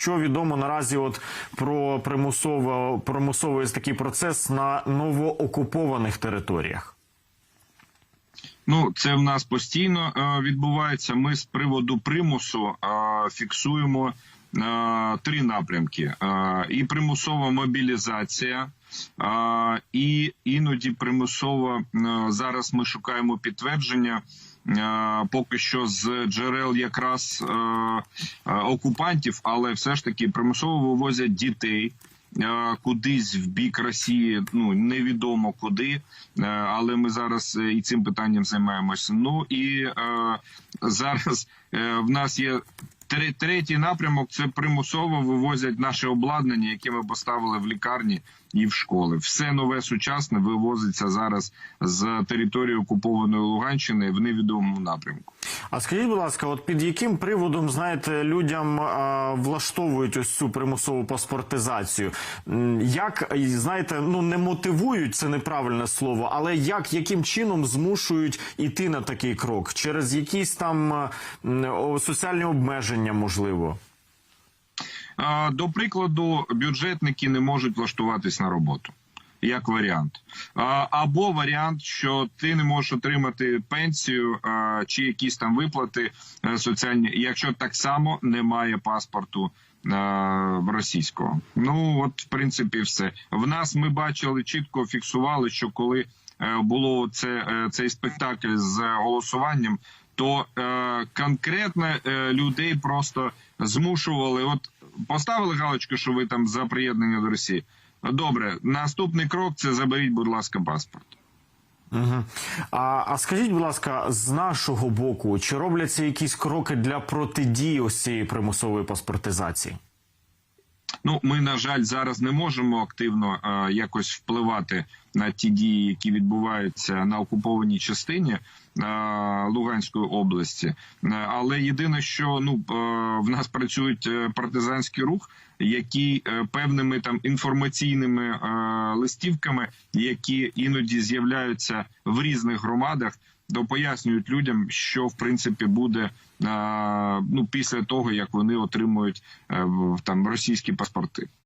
Що відомо наразі от про примусово примусовий такий процес на новоокупованих територіях? Ну, це в нас постійно е, відбувається. Ми з приводу примусу е, фіксуємо е, три напрямки: е, і примусова мобілізація, е, і іноді примусово е, зараз ми шукаємо підтвердження. е, Поки що з джерел якраз е, окупантів, але все ж таки примусово вивозять дітей е, кудись в бік Росії. Ну невідомо куди, Е, але ми зараз е, і цим питанням займаємося. Ну і зараз в нас є третій напрямок. Це примусово вивозять наше обладнання, яке ми поставили в лікарні і в школи. Все нове сучасне вивозиться зараз з території окупованої Луганщини в невідомому напрямку. А скажіть, будь ласка, от під яким приводом знаєте людям а, влаштовують ось цю примусову паспортизацію? Як знаєте, ну не мотивують це неправильне слово, але як яким чином змушують іти на такий крок? Через якісь там о, соціальні обмеження, можливо? До прикладу, бюджетники не можуть влаштуватись на роботу. Як варіант, або варіант, що ти не можеш отримати пенсію чи якісь там виплати е, соціальні, якщо так само немає паспорту е, російського. Ну от в принципі, все в нас ми бачили чітко фіксували, що коли е, було це цей спектакль з голосуванням, то е, конкретно е, людей просто змушували. От поставили галочку, що ви там за приєднання до Росії. Добре, наступний крок це заберіть, будь ласка, паспорт. Угу. А, а скажіть, будь ласка, з нашого боку, чи робляться якісь кроки для протидії ось цієї примусової паспортизації? Ну, ми на жаль зараз не можемо активно е, якось впливати на ті дії, які відбуваються на окупованій частині е, Луганської області. Е, але єдине, що ну е, в нас працюють партизанський рух, які певними там інформаційними листівками, які іноді з'являються в різних громадах. То пояснюють людям, що в принципі буде ну після того, як вони отримують там російські паспорти.